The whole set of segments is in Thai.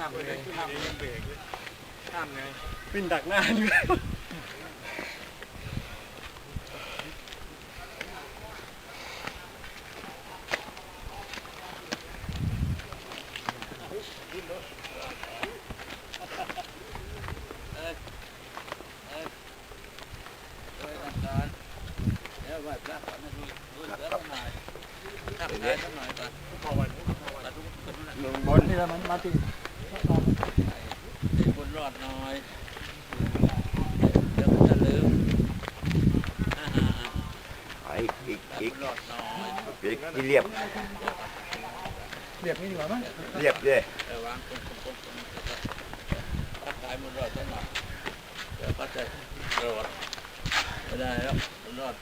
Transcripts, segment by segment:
ข้ามเลยข้ามไปยังเบรกข้ามไงวินดักหน้าด้วยลงบนนี่แล้วมันมาที่ บุญรอดน้อยเดี๋ยวมันจะลืมอ่าไอ้อีกๆอีกบุญรอดน้อยอีกที่เรียบเรียบนี่ดีกว่ามั้งเรียบเลยแต่วางคนคนคนคนทักทายบุญรอดสักหน่อยเดี๋ยวก็จะรอดไม่ได้แล้วบุญรอด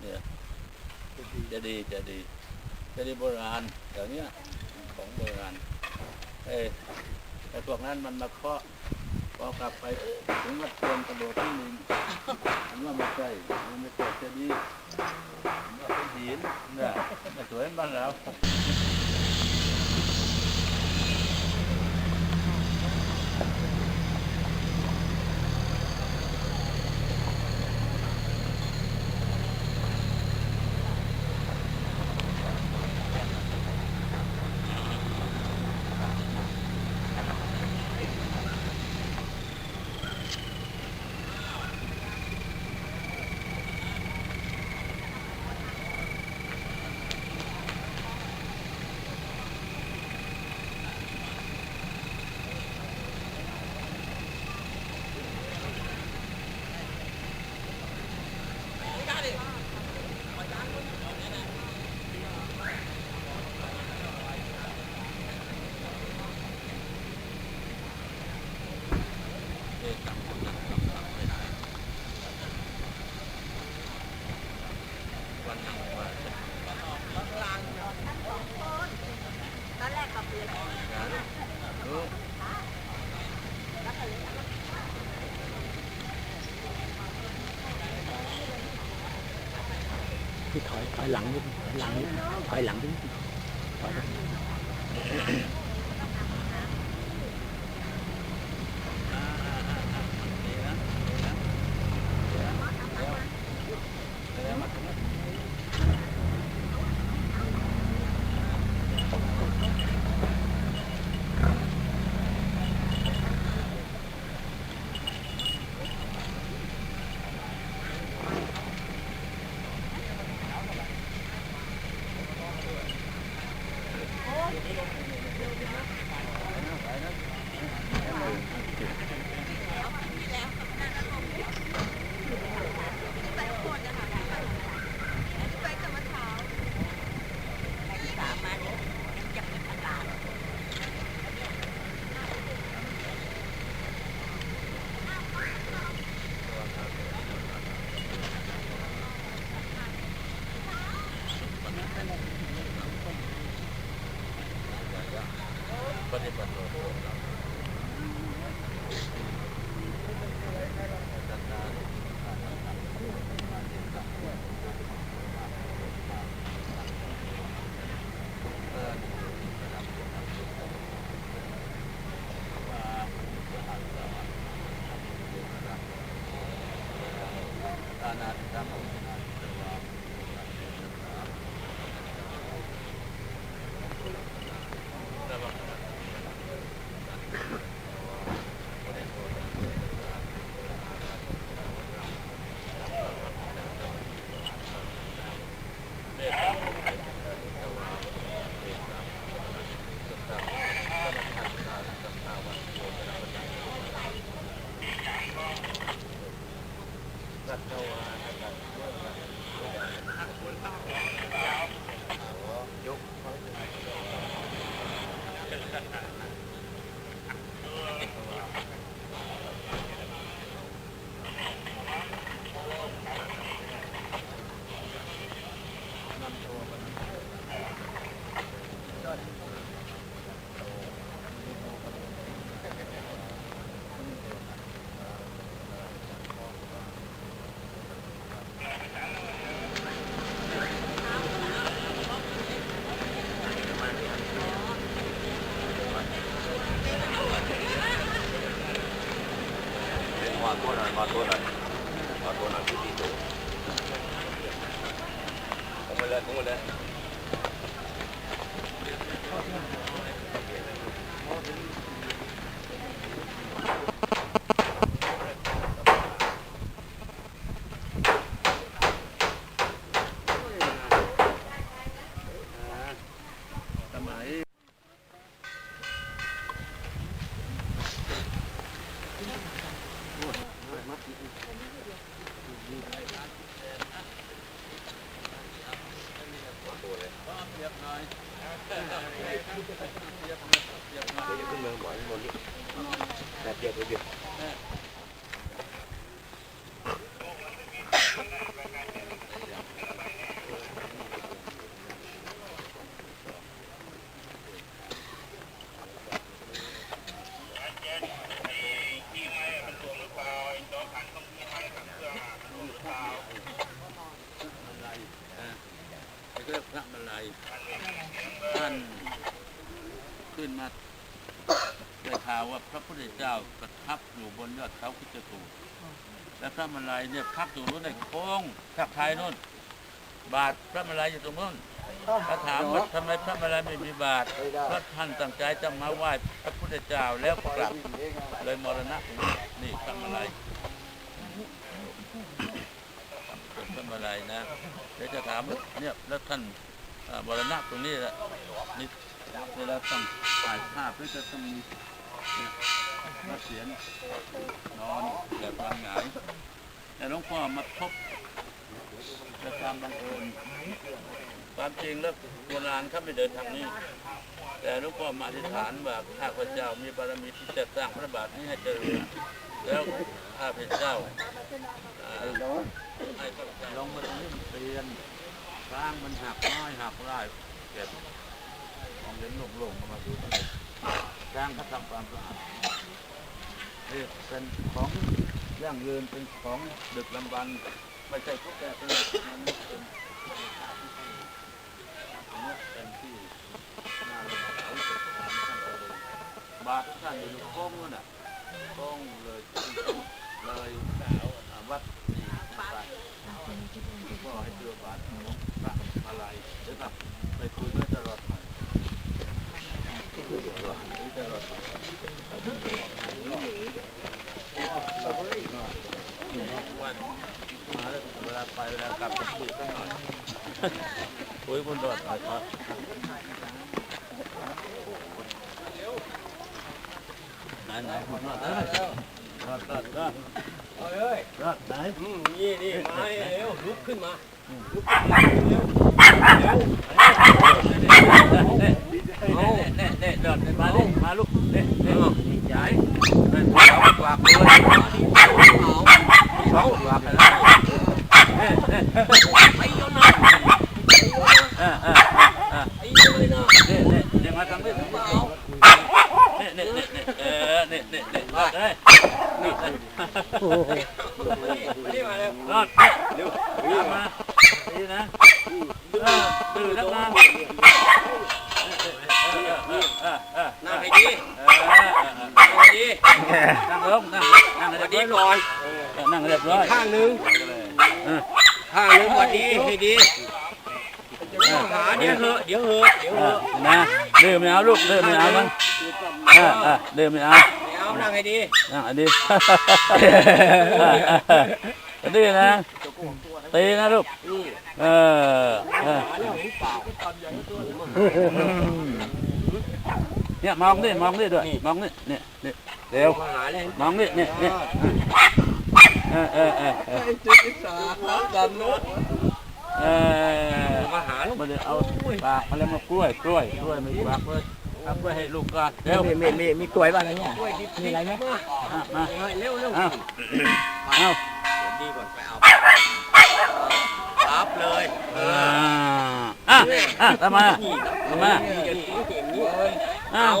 เนี่ย จะดีจะดีจะดีโบราณเดี๋ยวเนี้ยของโบราณเออแต่พวกนั้นมันมาเคาะพอกลับไปถึงวัดเตือนกระโดดที่หนึ่งมันว่าไม่ใช่มันไม่ใช่จะดีมันว่าเป็นหินเนี่ยไม่สวยบ้านเรา พี่ถอยถอยห matunan. Matunan ko dito. Kumulan, kumulan. ดเขาคิจกูฏและพระมาลัยเนี่ยพักอยู่นู้นในโค้งทักทายนู้น บาทพระมาลัยอยู่ตรงนู้นถ้าถามว่าทำไมพระมาลัยไม่มีบาทเพราะท่านตั้งใจจะมาไหว้พระพุทธเจ้าแล้วกลับเลยมรณะตรงนี้นี่พระมาลัยเป็นพระมาลัยนะเดี๋ยวจะถามว่าเนี่ยแล้วท่านอ่ามรณะตรงนี้แหละนี่เวลาต้องถ่ายภาพแล้วจะต้องมีเนี่ยพ ระเสียรนอนแบบวางหงายแต่หลวงพ่อมาพบและความบังเอิญความจริงแล้วโบราณเขาไม่เดินทางนี้ แต่หลวงพ่อมาอธิษฐานว่าข้าพเจ้ามีบารมีที่จะสร้างพระบาทนี้ให้เจริญแล้วข้าพเจ้าเอ่อให้เจ้าลงมาตรงนี้มันเปลี่ยนร้างมันหักน้อยหักได้เก็บมองเห็นโล่งๆมาดู สร้างเขาทำความสะอาดนี่เป็นของยั่องยืนเป็นของดึกลำบรรพ์ไม่ใช่พวกแกเป็นมันเป็นเป็นที่น่ารักเขาจะทานท่านก็เลยบาทท่านอยู่โค้งนู่นน่ะโค้งเลยเลยอ่าวัดนี่ไปก็ให้เจอบาทพระอะไรเดี๋ยวครับไปคุยด้วยตลอด เวลาไปเวลากลับจะคุยกันหน่อยคุยบนรถหน่อยครับไหนไหนคุณรอดได้รอดรอดรอดอดไหนนี่นี่มาเร็วลุกขึ้นมาเน่เน่เน่ เดินมาลูกมาลูกเน่เน่ใหญ่เป็นเขากวากเลยเขากวากแล้วเน่เน่ไอ้ยนนะเออเออเออไอ้ยนนะเน่เน่เน่มาทางนี้เน่เน่เน่เน่เออเน่เน่เน่รอดเลยนี่นี่มาเร็วรอดเร็วตามมาดีนะเออดื้อนักนะ นั่งให้ดีนั่งให้ดีนั่งลงนั่งนั่งสเรีวัยสบร้ดียก่อนนั่งเรียบร้อยข้างนึงข้างนึงสวัสดีให้ดีหาเดี๋ยวเหอะเดี๋ยวเหอะเดี๋ยวเหออะนะเดื่มไม่เอาลูกเดื่มไม่เอามั้งเดือมไม่เอาไม่เอานั่งให้ดีนั่งอันนี้ดีนะตีนะลูกเออ เออเนี่ยมองนี่มองนี่ด้วยมองนี่เนี่ยเนี่ยเร็วมาหาเลยมองนี่เนี่ยเนี่ยเออเออเออเออจุดที่สามดันนู้นเออมาหาลูกมาเดี๋ยวเอาปากมาแล้วมากล้วยกล้วยกล้วยไม่ปากเลยเอากล้วยให้ลูกก่อนเร็วมีมีมีมีกล้วยบ้างอะไรเนี่ยช่วยดิบมีอะไรไหมอะมาเร็วเร็วเอาเอาดีก่อนไปเอารับเลยอ่าอะอะทำไมอะทำไม อ้าว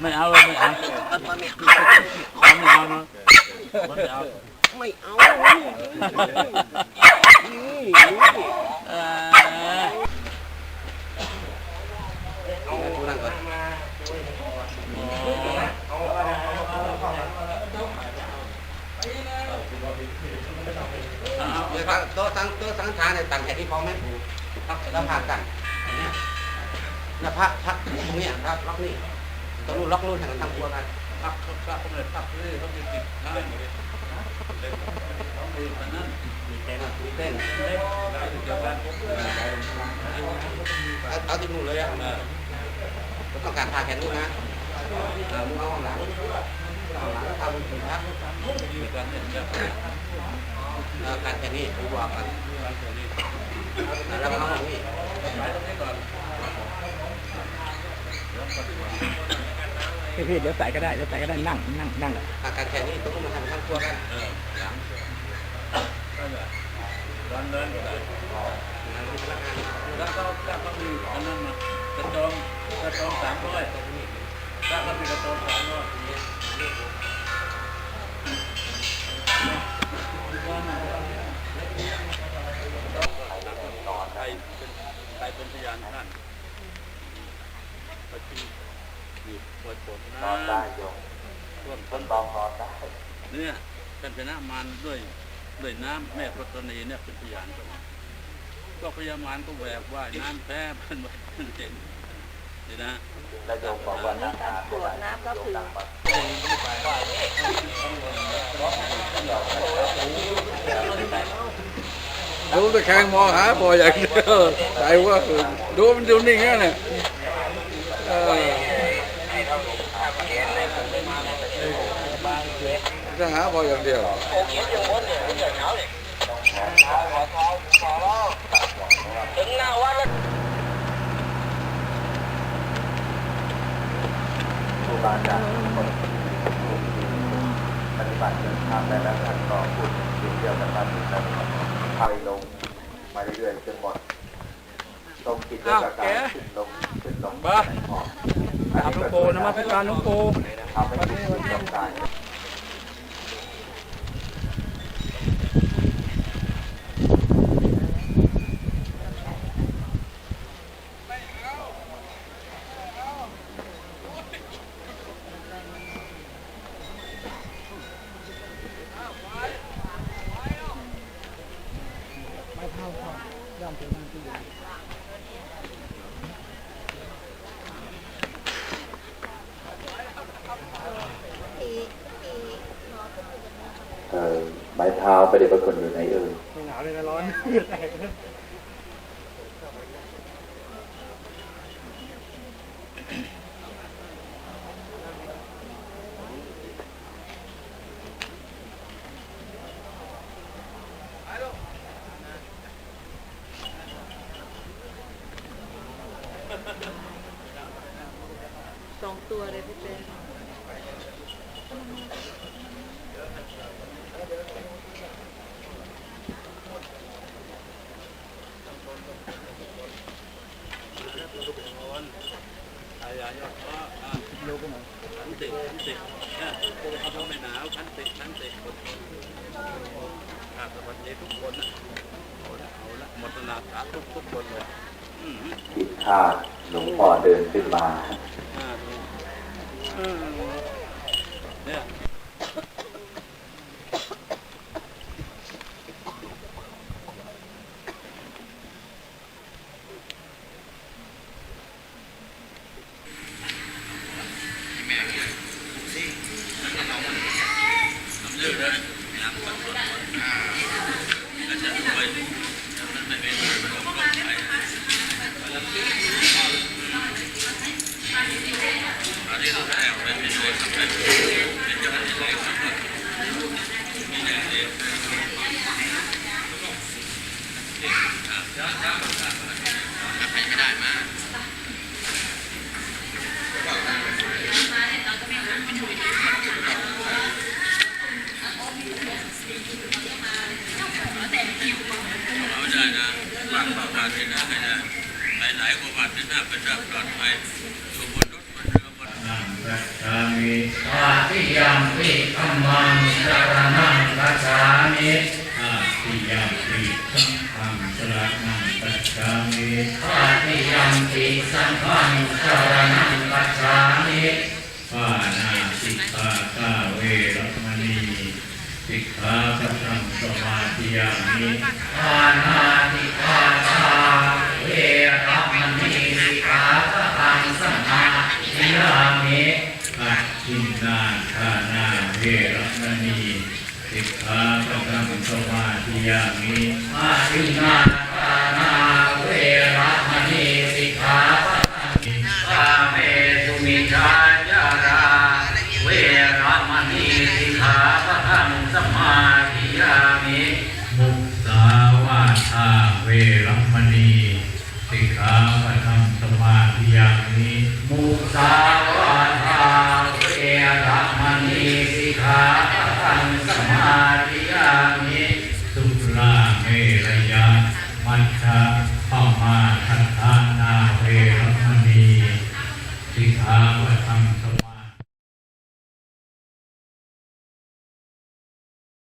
ไม่เอาเลยไม่เอาเอาไม่เอาเนาะไม่เอาไม่เอาเออเดี๋ยวตั้งต๊ะทั้งทางเนี่ยต่างแค่ที่พอไหมพักแล้วพานอันเนี้ยแล้วพักพักตรงนี้ยพักล็อกนี่ตรงนู้นล็อกนู้นแข่งกันทำครัวกันพักพักพักเลยพักเลยเขาจะติดข้างเลยต้องมีมันนั่นมีเต้นมีเต้นเล็กได้ถึงจะกันเอาเอาที่นู่นเลยอะต้องการพาแขนนู้นนะเออมึงเอาข้างหลังเอาหลังเอาถึงพักการเนี่ยจะเออการแค่นี้ไปบอกกันการตัวนี้แล้วก็เอาตรงนี้ ไปตรงนี้ก่อน พี่พี่เดี๋ยวใส่ก็ได้เดี๋ยวใส่ก็ได้นั่งนั่งนั่งอาการแค่นี้ต้องมาทำทำครัวกันเออหลังก็แบบร้อนเดินก็ได้งานที่พนักงานแล้วก็ถ้าก็มีอันนั้นนะกระจองกระจองสามร้อยถ้าก็มีกระจองสามร้อย นพยามารด้วยด้วยน้ำแม่พระตนีเนี่ยเป็นพยานก็ก็พยามารก็แหวกว่ายน้ำแพ้เป็นวันเจ๋งนี่นะแล้วโยมบอกว่าน้ำตาปวน้ำก็คือดูตะแคงมองหาบ่ออย่างเดียวใจว่าดูมันดูนิ่งแค่เนี่ยเออ จะหาบ่ออย่างเดียวครูบาอาจารย์คนปฏิบัติเดินทางได้แล้วท่านก็พูดสิ่งเดียวกันมาถึงแล้วพายลงมาเรื่อยๆจนหมดตรงจิตกับการขึ้นลงขึ้นลงบ้ากราบหลวงปู่นมัสการหลวงปู่ทำให้จิ ตจิตกับกายทีทีเออไม้เท้าไปเด็กประคนอยู่ไหนเอ่ยหนาวเลยนะร้อน สองตัวเลยพี่เป้ อายายอดก็อ่าขันติขันติเนี่ยเขาไม่หนาวขันติขันติอดทน อ่าสวัสดีทุกคนนะเอาละเอาละหมดนาสาทุกทุกคนเลยอืมผิดคาดหลวงพ่อเดินขึ้นมาอ่าดูอืมเนี่ยเอ ไม่ได้มาได้นะ ฝากฝากฝากให้นะให้นะไปไหนก็วัดที่น่าเป็นแบบปลอดภัยอยู่บนรถบนเรือบนนังกัจฉามิตาติยัมปิธัมมังสรณังกัจฉามิตาติยัมปิสังฆังสรณังกัจฉามิตาติยัมปิสังฆังสรณังกัจฉามิปานาติปาตาเวรมณีสิกขาปัทังสมาธิยามิปานาติปา ทินนาทานาเวรมณีสิกขาประกรรมสมาธิยามีมาทินนาทานาเวรมณีสิกขาปะมิตาเมตุมิชาญาราเวรมณีสิกขาปะทังสมาธิยามีมุสาวาทาเวรมณี